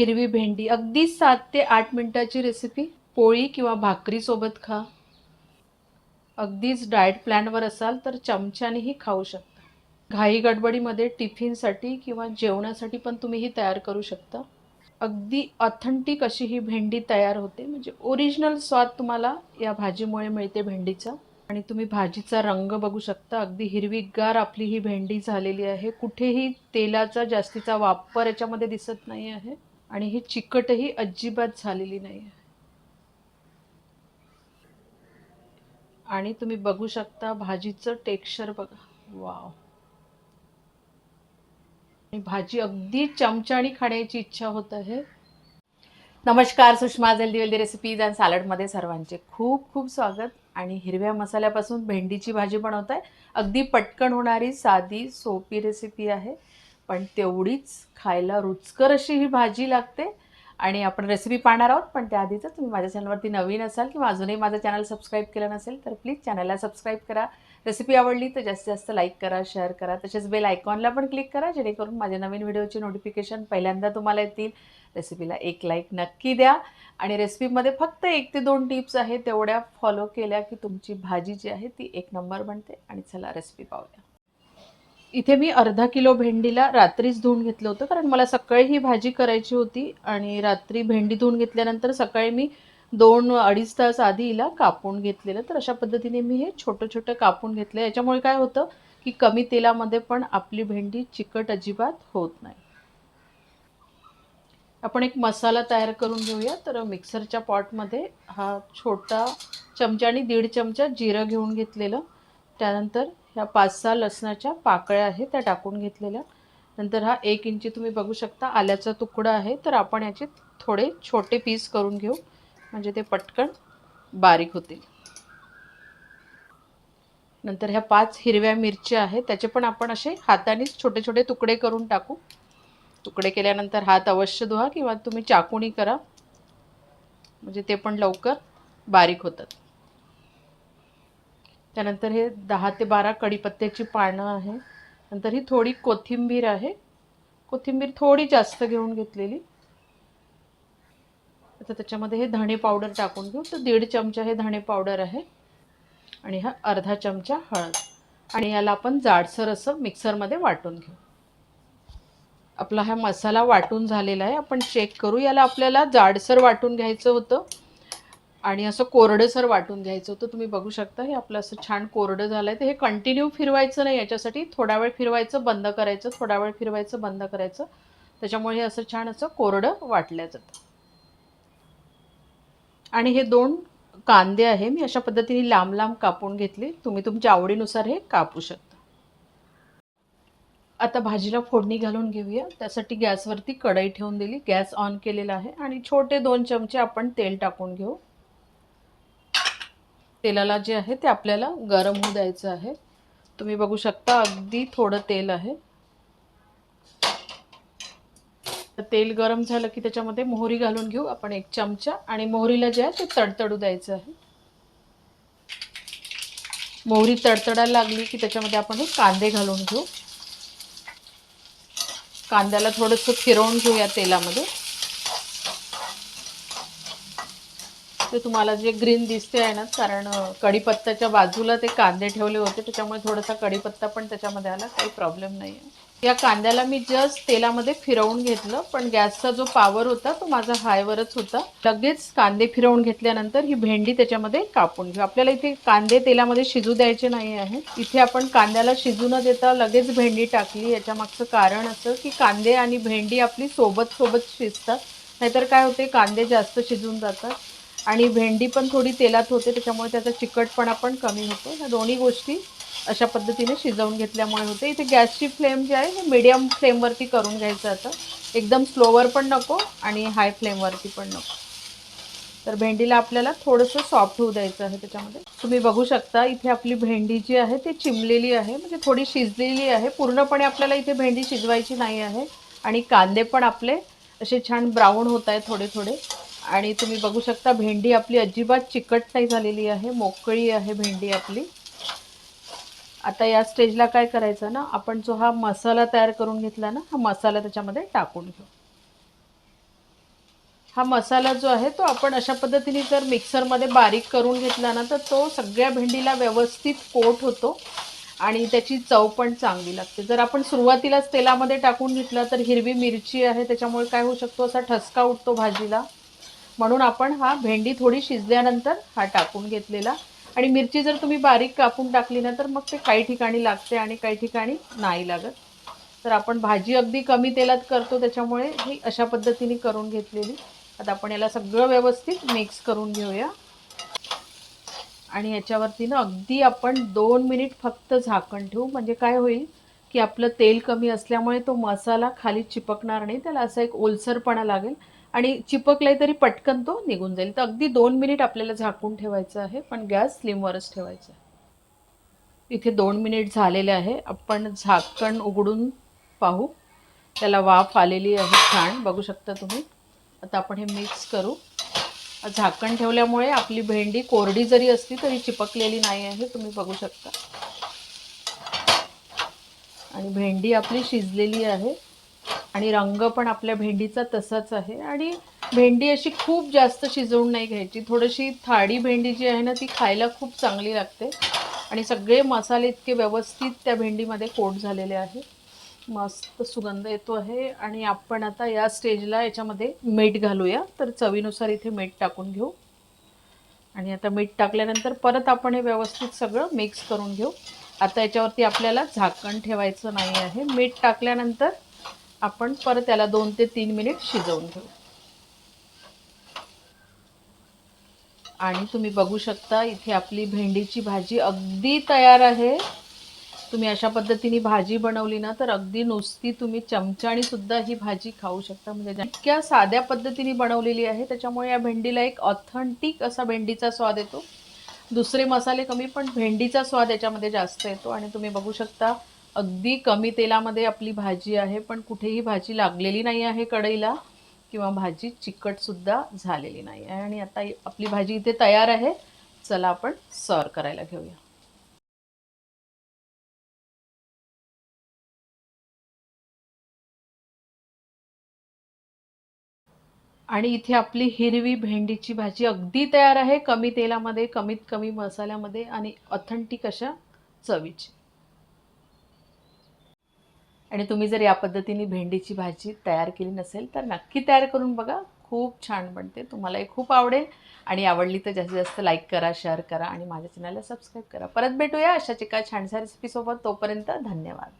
हिरवी भेंडी. अगदी सात ते आठ मिनिटाची रेसिपी पोळी किंवा भाकरीसोबत खा. अगदीच डाएट प्लॅनवर असाल तर चमच्यानेही खाऊ शकता. घाई गडबडीमध्ये टिफिनसाठी किंवा जेवणासाठी पण तुम्ही ही तयार करू शकता. अगदी ऑथेंटिक अशी ही भेंडी तयार होते. म्हणजे ओरिजिनल स्वाद तुम्हाला या भाजीमुळे मिळते भेंडीचा. आणि तुम्ही भाजीचा रंग बघू शकता. अगदी हिरवीगार आपली ही भेंडी झालेली आहे. कुठेही तेलाचा जास्तीचा वापर याच्यामध्ये दिसत नाही आहे. आणि ही चिकटही अजिबात झालेली नाही आणि तुम्ही बघू शकता भाजीचं टेक्स्चर बघा. वाव. आणि भाजी अगदी चमच्याने खाण्याची इच्छा होत आहे. नमस्कार Sushma healthy wealthy recipes and सॅलडमध्ये सर्वांचे खूप खूप स्वागत. आणि हिरव्या मसाल्यापासून भेंडीची भाजी बनवत आहे अगदी पटकन होणारी साधी सोपी रेसिपी आहे. पण तेवढीच खायला रुचकर अशी ही भाजी लागते. आणि आपण रेसिपी पाहणार आहोत पण त्याआधीच तुम्ही माझ्या चॅनलवरती नवीन असाल किंवा अजूनही माझं चॅनल सबस्क्राईब केलं नसेल तर प्लीज चॅनलला सबस्क्राईब करा. रेसिपी आवडली तर जास्तीत जास्त लाईक करा शेअर करा. तसेच बेल आयकॉनला पण क्लिक करा जेणेकरून माझ्या नवीन व्हिडिओची नोटिफिकेशन पहिल्यांदा तुम्हाला येतील. रेसिपीला एक लाईक नक्की द्या. आणि रेसिपीमध्ये फक्त एक ते दोन टिप्स आहेत तेवढ्या फॉलो केल्या की तुमची भाजी जी आहे ती एक नंबर बनते. आणि चला रेसिपी पाहूया. इथे मी अर्धा किलो भेंडीला रात्रीच धुवून घेतलं होतं कारण मला सकाळी ही भाजी करायची होती आणि रात्री भेंडी धुवून घेतल्यानंतर सकाळी मी दोन अडीच तास आधी हिला कापून घेतलेलं. तर अशा पद्धतीने मी हे छोटं छोटं कापून घेतलं. याच्यामुळे काय होतं की कमी तेलामध्ये पण आपली भेंडी चिकट अजिबात होत नाही. आपण एक मसाला तयार करून घेऊया. तर मिक्सरच्या पॉटमध्ये हा छोटा चमच्याने दीड चमचा जिरं घेऊन घेतलेलं. त्यानंतर ह्या पाच सहा लसणाच्या पाकळ्या आहेत त्या टाकून घेतलेल्या. नंतर हा एक इंची तुम्ही बघू शकता आल्याचा तुकडा आहे. तर आपण याचे थोडे छोटे पीस करून घेऊ. म्हणजे ते पटकन बारीक होतील. नंतर ह्या पाच हिरव्या मिरच्या आहेत त्याचे पण आपण असे हातानेच छोटे छोटे तुकडे करून टाकू. तुकडे केल्यानंतर हात अवश्य धुवा किंवा तुम्ही चाकूनी करा. म्हणजे ते पण लवकर बारीक होतात. त्यानंतर हे दहा ते बारा कडीपत्त्याची पानं आहे. नंतर ही थोडी कोथिंबीर आहे. कोथिंबीर थोडी जास्त घेऊन घेतलेली. आता त्याच्यामध्ये हे धणे पावडर टाकून घेऊ. तर दीड चमचा हे धणे पावडर आहे. आणि हा अर्धा चमचा हळद. आणि याला आपण जाडसर असं मिक्सरमध्ये वाटून घेऊ. आपला हा मसाला वाटून झालेला आहे. आपण चेक करू. याला आपल्याला जाडसर वाटून घ्यायचं होतं. आणि असं कोरडंसर वाटून घ्यायचं होतं. तुम्ही बघू शकता हे आपलं असं छान कोरडं झालं आहे तर हे कंटिन्यू फिरवायचं नाही याच्यासाठी. थोडा वेळ फिरवायचं बंद करायचं थोडा वेळ फिरवायचं बंद करायचं. त्याच्यामुळे हे असं छान असं कोरडं वाटलं जातं. आणि हे दोन कांदे आहे. मी अशा पद्धतीने लांब लांब कापून घेतले. तुम्ही तुमच्या आवडीनुसार हे कापू शकता. आता भाजीला फोडणी घालून घेऊया. त्यासाठी गॅसवरती कढई ठेवून दिली. गॅस ऑन केलेला आहे. आणि छोटे दोन चमचे आपण तेल टाकून घेऊ. तेलाला जे आहे ते आपल्याला गरम होऊ द्यायचं आहे. तुम्ही बघू शकता अगदी थोडं तेल आहे. तर तेल गरम झालं की त्याच्यामध्ये मोहरी घालून घेऊ आपण एक चमचा आणि मोहरीला जे आहे ते तडतडू द्यायचं आहे. मोहरी तडतडायला लागली की त्याच्यामध्ये आपण हे कांदे घालून घेऊ. कांद्याला थोडंसं फिरवून घेऊया तेलामध्ये. ते तुम्हाला जे ग्रीन दिसते आहे ना कारण कढीपत्त्याच्या बाजूला ते कांदे ठेवले होते त्याच्यामुळे थोडासा कढीपत्ता पण त्याच्यामध्ये आला काही प्रॉब्लेम नाही आहे या कांद्याला मी जस्ट तेलामध्ये फिरवून घेतलं पण गॅसचा जो पावर होता तो माझा हायवरच होता. लगेच कांदे फिरवून घेतल्यानंतर ही भेंडी त्याच्यामध्ये कापून घेऊ. आपल्याला इथे कांदे तेलामध्ये शिजू द्यायचे नाही आहे. इथे आपण कांद्याला शिजू न देता लगेच भेंडी टाकली. याच्या मागचं कारण असं की कांदे आणि भेंडी आपली सोबत सोबत शिजतात. नाहीतर काय होते कांदे जास्त शिजून जातात. आणि भेंडी पण थोडी तेलात होते त्याच्यामुळे त्याचा चिकटपणा पण कमी होतो. ह्या दोन्ही गोष्टी अशा पद्धतीने शिजवून घेतल्यामुळे होते. इथे गॅसची फ्लेम जी आहे हे मीडियम फ्लेमवरती करून घ्यायचं आता. एकदम स्लोवर पण नको आणि हाय फ्लेमवरती पण नको. तर भेंडीला आपल्याला थोडंसं सॉफ्ट होऊ द्यायचं आहे त्याच्यामध्ये. तुम्ही बघू शकता इथे आपली भेंडी जी आहे ती चिमलेली आहे. म्हणजे थोडी शिजलेली आहे. पूर्णपणे आपल्याला इथे भेंडी शिजवायची नाही आहे. आणि कांदे पण आपले असे छान ब्राऊन होत आहे थोडे थोडे आणि तुम्ही बघू शकता भेंडी आपली अजिबात चिकट नाही झालेली आहे मोकळी आहे भेंडी आपली. आता या स्टेजला काय करायचं ना आपण जो हा मसाला तयार करून घेतला ना हा मसाला त्याच्यामध्ये टाकून घेऊ. हा मसाला जो आहे तो आपण अशा पद्धतीने जर मिक्सरमध्ये बारीक करून घेतला ना तर तो सगळ्या भेंडीला व्यवस्थित कोट होतो आणि त्याची चव पण चांगली लागते. जर आपण सुरुवातीलाच तेलामध्ये टाकून घेतला तर हिरवी मिरची आहे त्याच्यामुळे काय होऊ शकतो असा ठसका उठतो भाजीला. म्हणून आपण हा भेंडी थोडी शिजल्यानंतर हा टाकून घेतलेला. आणि मिरची जर तुम्ही बारीक कापून टाकली ना तर मग ते काही ठिकाणी लागते आणि काही ठिकाणी नाही लागत. तर आपण भाजी अगदी कमी तेलात करतो त्याच्यामुळे ही अशा पद्धतीने करून घेतलेली. आता आपण याला सगळं व्यवस्थित मिक्स करून घेऊया. आणि याच्यावरती ना अगदी आपण दोन मिनिट फक्त झाकण ठेवू. म्हणजे काय होईल की आपलं तेल कमी असल्यामुळे तो मसाला खाली चिपकणार नाही. त्याला असा एक ओलसरपणा लागेल. आणि चिपकलाय तरी पटकन तो निघून जाईल. तर अगदी दोन मिनिट आपल्याला झाकून ठेवायचं आहे पण गॅस स्लिमवरच ठेवायचा आहे. इथे दोन मिनिट झालेले आहे. आपण झाकण उघडून पाहू. त्याला वाफ आलेली आहे छान. बघू शकता तुम्ही. आता आपण हे मिक्स करू. झाकण ठेवल्यामुळे आपली भेंडी कोरडी जरी असली तरी चिपकलेली नाही आहे. तुम्ही बघू शकता. आणि भेंडी आपली शिजलेली आहे. आणि रंग पण आपल्या भेंडीचा तसाच आहे. आणि भेंडी अशी खूप जास्त शिजवून नाही घ्यायची. थोडीशी थाळी भेंडी जी आहे ना ती खायला खूप चांगली लागते. आणि सगळे मसाले इतके व्यवस्थित त्या भेंडीमध्ये कोट झालेले आहे मस्त सुगंध येतो आहे. आणि आपण आता या स्टेजला याच्यामध्ये मीठ घालूया. तर चवीनुसार इथे मीठ टाकून घेऊ. आणि आता मीठ टाकल्यानंतर परत आपण हे व्यवस्थित सगळं मिक्स करून घेऊ. आता याच्यावरती आपल्याला झाकण ठेवायचं नाही आहे. मीठ टाकल्यानंतर आपण परत त्याला दोन ते तीन मिनिट शिजवून घेऊ. आणि तुम्ही बघू शकता इथे आपली भेंडीची भाजी अगदी तयार आहे. तुम्ही अशा पद्धतीने भाजी बनवली ना तर अगदी नुसती तुम्ही चमचानी सुद्धा ही भाजी खाऊ शकता. म्हणजे इतक्या साध्या पद्धतीने बनवलेली आहे त्याच्यामुळे या भेंडीला एक ऑथेंटिक असा भेंडीचा स्वाद येतो. दुसरे मसाले कमी पण भेंडीचा स्वाद याच्यामध्ये जास्त येतो. आणि तुम्ही बघू शकता अगदी कमी तेलामध्ये आपली भाजी आहे पण कुठेही भाजी लागलेली नाही आहे कढईला किंवा भाजी चिकटसुद्धा झालेली नाही आहे. आणि आता आपली भाजी इथे तयार आहे. चला आपण सर्व करायला घेऊया. आणि इथे आपली हिरवी भेंडीची भाजी अगदी तयार आहे. कमी तेलामध्ये कमीत कमी मसाल्यामध्ये आणि ऑथेंटिक अशा चवीची. आणि तुम्ही जर या पद्धतीने भेंडीची भाजी तयार केली नसेल तर नक्की तयार करून बघा. खूप छान बनते. तुम्हालाही खूप आवडेल. आणि आवडली तर जास्तीत जास्त लाईक करा शेअर करा आणि माझ्या चॅनलला सबस्क्राईब करा. परत भेटूया अशाच एका छानशा रेसिपीसोबत तोपर्यंत धन्यवाद.